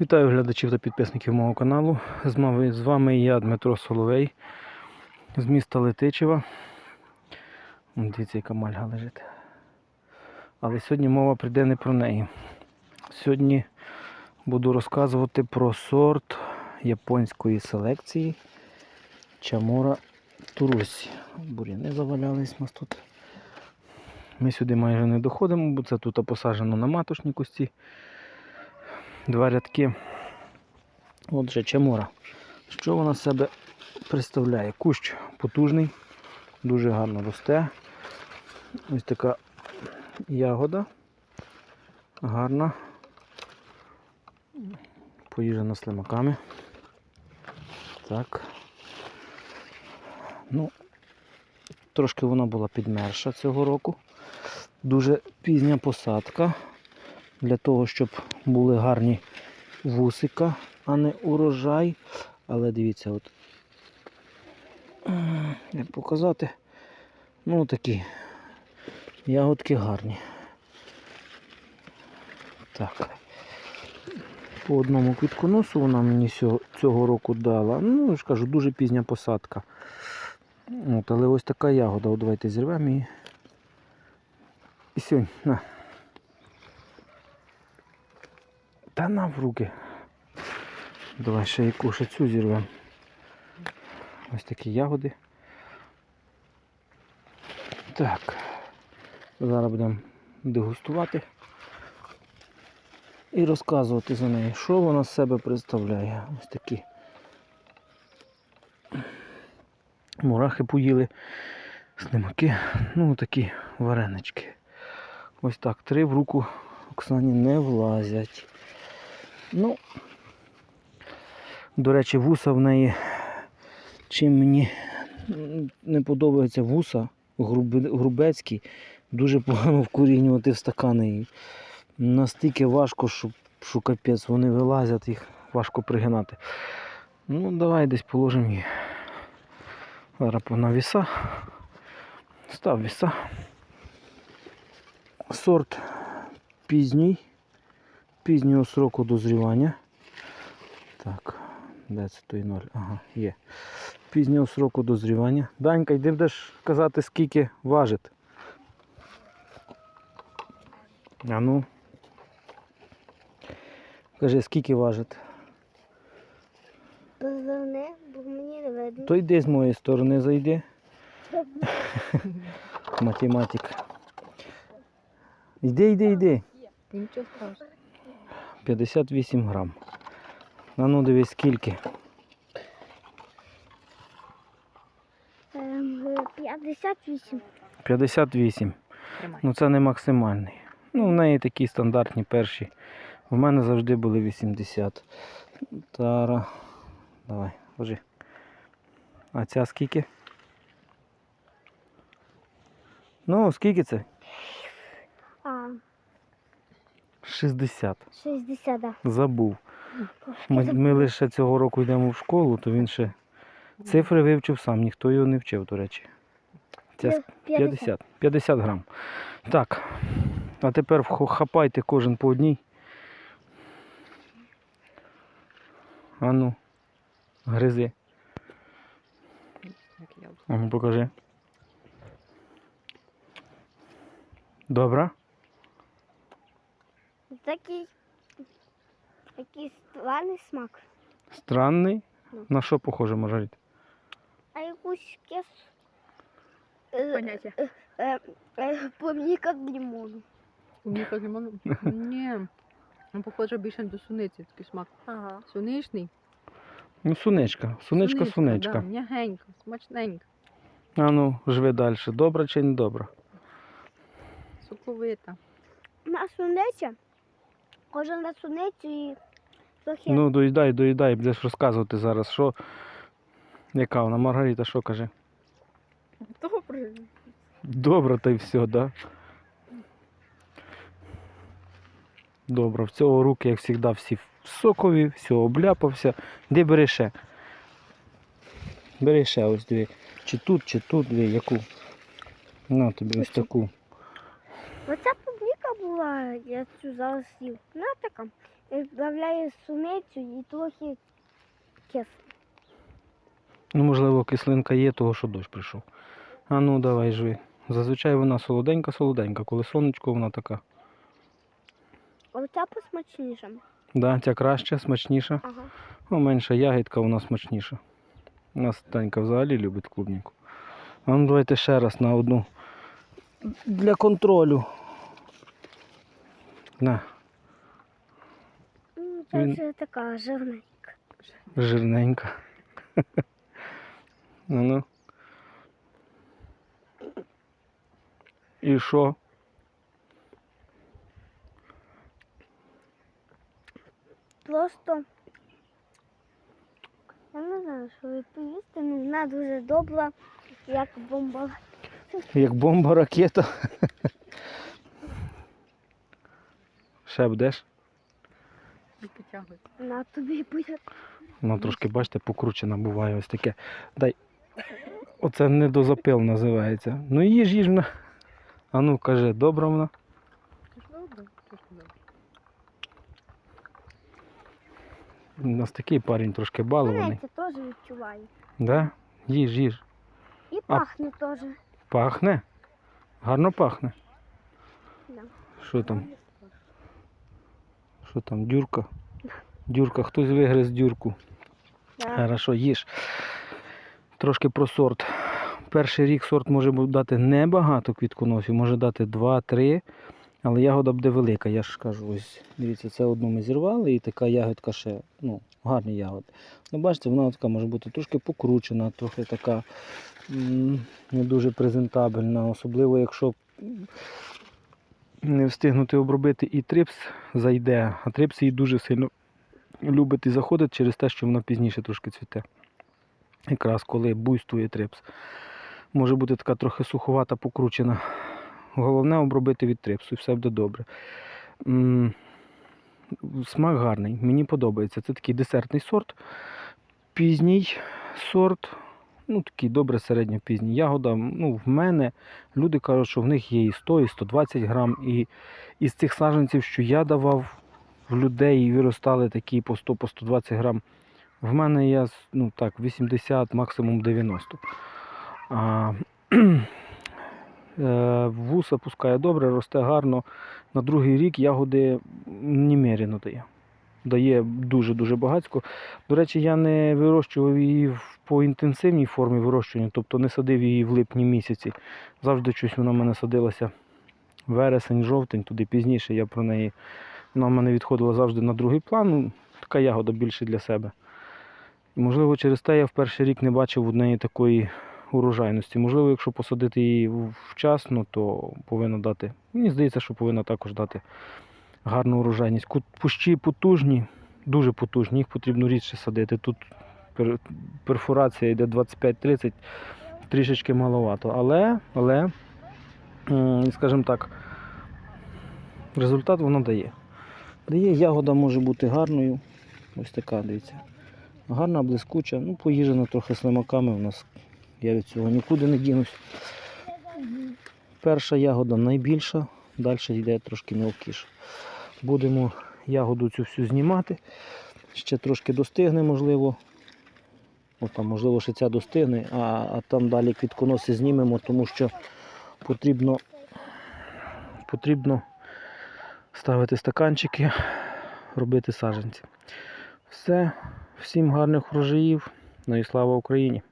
Вітаю глядачів та підписників мого каналу. З вами, я, Дмитро Соловей з міста Летичева. Дивіться, яка мальга лежить. Але сьогодні мова прийде не про неї. Сьогодні буду розказувати про сорт японської селекції Чамура Турусі. Буряни завалялись у нас тут. Ми сюди майже не доходимо, бо це тут посаджено на маточні кусті два рядки. Отже, чамура. Що вона себе представляє? Кущ потужний, дуже гарно росте. Ось така ягода. Гарна. Поїжджена слимаками. Так. Ну, трошки вона була підмерша цього року. Дуже пізня посадка для того, щоб були гарні вусика, а не урожай. Але дивіться, от е, як показати, ну такі ягодки гарні. Так. По одному квітконосу вона мені цього року дала. Ну, я ж кажу, дуже пізня посадка. От, але ось така ягода. От давайте зірвемо її. І сьогодні, на. Та на в руки. Давай ще яку ще цю зірвемо. Ось такі ягоди. Так. Зараз будемо дегустувати і розказувати за неї, що вона з себе представляє. Ось такі. Мурахи поїли, слимаки, ну такі варенички. Ось так, три в руку Оксані не влазять. Ну, до речі, вуса в неї, чим мені не подобається вуса грубе- грубецькі, дуже погано вкорінювати в стакани. Настільки важко, що, що капець, вони вилазять, їх важко пригинати. Ну, давай десь положимо її. Зараз на віса. Став віса. Сорт пізній пізнього сроку дозрівання. Так, де це той ноль? Ага, є. Пізнього сроку дозрівання. Данька, йди будеш казати, скільки важить. А ну. Кажи, скільки важить. Позвони, бо мені не видно. То йди з моєї сторони зайди. Математик. Йди, йди, йди. Нічого страшного. 58 грам. А ну дивись скільки. Ем, 58. 58. Ну це не максимальний. Ну, в неї такі стандартні перші. В мене завжди були 80. Тара. Давай, ложи. А ця скільки? Ну, скільки це? А, 60. 60, да. Забув. Ми, ми лише цього року йдемо в школу, то він ще цифри вивчив сам, ніхто його не вчив, до речі. С- 50. 50 грам. Так. А тепер хапайте кожен по одній. А ну. Гризи. Як я. А ну покажи. Добре? Такий, такий странний смак. Странний. Ну. На що похоже, Маргарит? А якусь кес... Е, Поняття. е, е, Помніка з лимону. Ні. Ну, похоже більше до суниці такий смак. Ага. Суничний. Ну, сунечка. Сунечка, сунечка. Да, м'ягенько, смачненько, А ну, живи далі. Добре чи не добре? соковита. На суниця. Кожен на суницю і трохи. Ну, доїдай, доїдай, будеш розказувати зараз, що. Яка вона Маргарита, що каже? Добре. Добре, та й все, да? Добре, в цього руки, як завжди, всі сокові, все обляпався. Де бери ще? Бери ще ось дві. Чи тут, чи тут дві, яку? На тобі ось таку. Оця була, я цю зараз їв. Така Відправляю суницю і трохи кисло. Ну, можливо, кислинка є, того, що дощ прийшов. А ну давай жви. Зазвичай вона солоденька-солоденька, коли сонечко, вона така. Оця посмачніша. Да, ця краще, смачніша. Ага. Ну, менша ягідка, вона смачніша. У нас Танька взагалі любить клубніку. А ну давайте ще раз на одну. Для контролю. На, М, Це Він- вже така жирненька. жирненька. Ну ну. І що? Просто я не знаю, що відповісти. Ну, вона дуже добра, як бомба. Як бомба, ракета. Ще будеш? На тобі буде. Вона трошки, бачите, покручена буває ось таке. Дай. Оце недозапил називається. Ну їж, їж вона. А ну каже, добра вона. У нас такий парень трошки балований. Це теж відчуваю. Да? Їж, їж. І А. пахне теж. Пахне. Гарно пахне. Да. Що там? Що там? Дюрка? Дюрка, хтось вигриз дюрку. Да. Хорошо, їж. Трошки про сорт. Перший рік сорт може дати небагато квітконосів, може дати 2-3, але ягода буде велика. Я ж кажу, ось дивіться, це одну ми зірвали і така ягодка ще, ну, гарні ягоди. Ну, бачите, вона така може бути трошки покручена, трохи така не дуже презентабельна, особливо якщо не встигнути обробити і трипс зайде, а трипс її дуже сильно любить і заходить через те, що вона пізніше трошки цвіте. Якраз коли буйствує трипс. Може бути така трохи суховата, покручена. Головне обробити від трипсу і все буде добре. Смак гарний, мені подобається. Це такий десертний сорт. Пізній сорт. Ну, такий добре середньопізній. Ягода, ну, в мене люди кажуть, що в них є і 100, і 120 грам. І із цих саджанців, що я давав, в людей виростали такі по 100 по 120 грам. В мене я ну так, 80, максимум 90. А, е, вуса пускає добре, росте гарно. На другий рік ягоди немерено дає. Дає дуже-дуже багатько. До речі, я не вирощував її по інтенсивній формі вирощування, тобто не садив її в липні місяці. Завжди щось вона в мене садилася вересень, жовтень, туди пізніше я про неї. Вона в мене відходила завжди на другий план. Ну, Така ягода більше для себе. Можливо, через те я в перший рік не бачив у неї такої урожайності. Можливо, якщо посадити її вчасно, то повинна дати. Мені здається, що повинна також дати гарну урожайність. Кущі потужні, дуже потужні, їх потрібно рідше садити. Тут перфорація йде 25-30, трішечки маловато. Але, але, скажімо так, результат воно дає. Дає ягода може бути гарною. Ось така, дивіться. Гарна, блискуча, ну, поїжджена трохи слимаками у нас. Я від цього нікуди не дінусь. Перша ягода найбільша, далі йде трошки мілкіше. Будемо ягоду цю всю знімати. Ще трошки достигне, можливо. О, там, можливо, ще ця достигне, а, а там далі квітконоси знімемо, тому що потрібно, потрібно ставити стаканчики, робити саджанці. Все, всім гарних врожаїв. Ну і слава Україні!